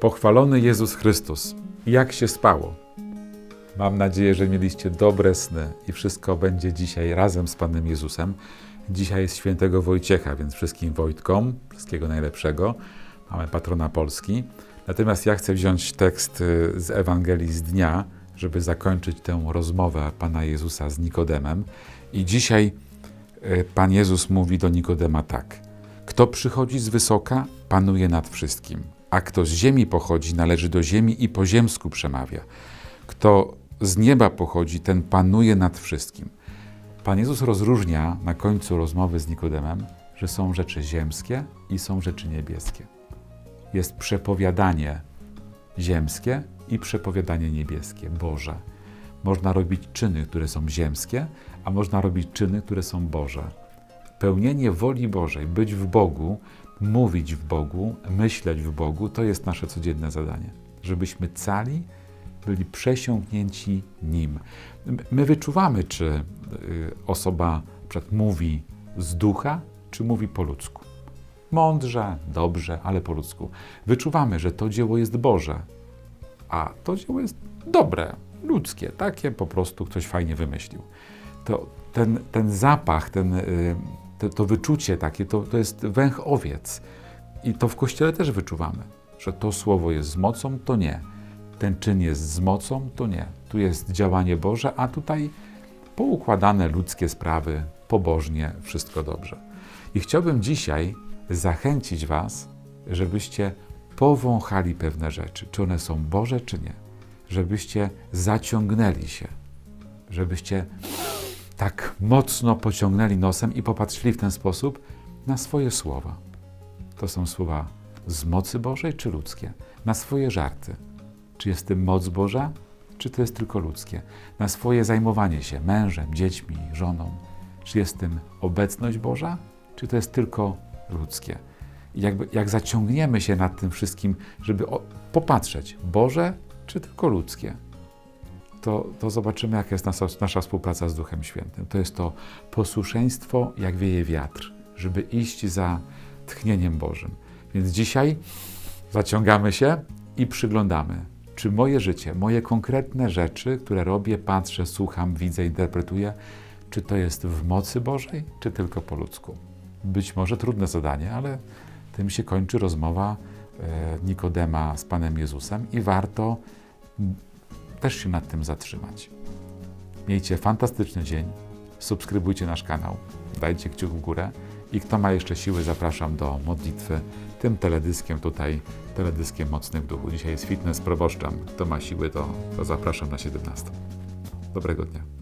Pochwalony Jezus Chrystus. Jak się spało? Mam nadzieję, że mieliście dobre sny i wszystko będzie dzisiaj razem z Panem Jezusem. Dzisiaj jest świętego Wojciecha, więc wszystkim Wojtkom wszystkiego najlepszego. Mamy patrona Polski. Natomiast ja chcę wziąć tekst y, z Ewangelii z dnia, żeby zakończyć tę rozmowę Pana Jezusa z Nikodemem. I dzisiaj y, Pan Jezus mówi do Nikodema tak. Kto przychodzi z wysoka, panuje nad wszystkim, a kto z ziemi pochodzi, należy do ziemi i po ziemsku przemawia. Kto z nieba pochodzi, ten panuje nad wszystkim. Pan Jezus rozróżnia na końcu rozmowy z Nikodemem, że są rzeczy ziemskie i są rzeczy niebieskie. Jest przepowiadanie ziemskie i przepowiadanie niebieskie, Boże. Można robić czyny, które są ziemskie, a można robić czyny, które są Boże. Pełnienie woli Bożej, być w Bogu, mówić w Bogu, myśleć w Bogu, to jest nasze codzienne zadanie. Żebyśmy cali byli przesiąknięci Nim. My wyczuwamy, czy y, osoba przykład mówi z ducha, czy mówi po ludzku. Mądrze, dobrze, ale po ludzku. Wyczuwamy, że to dzieło jest Boże, a to dzieło jest dobre, ludzkie, takie po prostu ktoś fajnie wymyślił. To ten, ten zapach, ten, y, to, to wyczucie takie, to, to jest węch owiec. I to w Kościele też wyczuwamy, że to słowo jest z mocą, to nie. Ten czyn jest z mocą, to nie. Tu jest działanie Boże, a tutaj poukładane ludzkie sprawy, pobożnie, wszystko dobrze. I chciałbym dzisiaj zachęcić Was, żebyście powąchali pewne rzeczy, czy one są Boże, czy nie. Żebyście zaciągnęli się, żebyście tak mocno pociągnęli nosem i popatrzyli w ten sposób na swoje słowa. To są słowa z mocy Bożej czy ludzkie? Na swoje żarty. Czy jest tym moc Boża, czy to jest tylko ludzkie? Na swoje zajmowanie się mężem, dziećmi, żoną. Czy jest tym obecność Boża, czy to jest tylko ludzkie? I jakby, jak zaciągniemy się nad tym wszystkim, żeby o, popatrzeć, Boże, czy tylko ludzkie, to, to zobaczymy, jaka jest nasza, nasza współpraca z Duchem Świętym. To jest to posłuszeństwo, jak wieje wiatr, żeby iść za tchnieniem Bożym. Więc dzisiaj zaciągamy się i przyglądamy, czy moje życie, moje konkretne rzeczy, które robię, patrzę, słucham, widzę, interpretuję, czy to jest w mocy Bożej, czy tylko po ludzku. Być może trudne zadanie, ale tym się kończy rozmowa e, Nikodema z Panem Jezusem i warto też się nad tym zatrzymać. Miejcie fantastyczny dzień, subskrybujcie nasz kanał, dajcie kciuk w górę i kto ma jeszcze siły, zapraszam do modlitwy tym teledyskiem tutaj, teledyskiem Mocny w Duchu. Dzisiaj jest fitness proboszczem. Kto ma siły, to, to zapraszam na 17. Dobrego dnia.